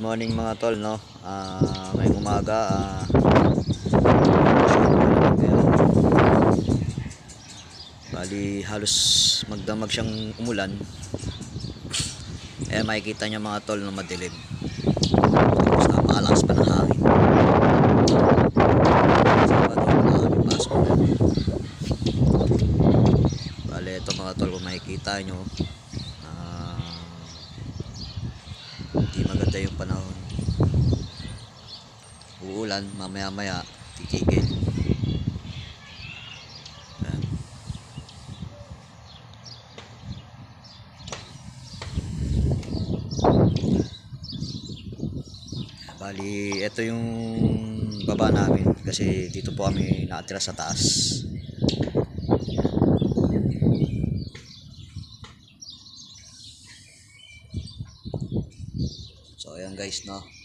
Morning mga tol, no? Ah, ngayong umaga, ah, bali halos magdamag siyang umulan. Eh makikita niya mga tol na madilim. Tapos napakalakas pa ng hangin. Bali ito mga tol kung makikita nyo, maganda yung panahon. Uulan, mamaya maya, titigil. Ayan. Bali, ito yung baba namin kasi dito po kami nakatira sa taas. Ayan guys no.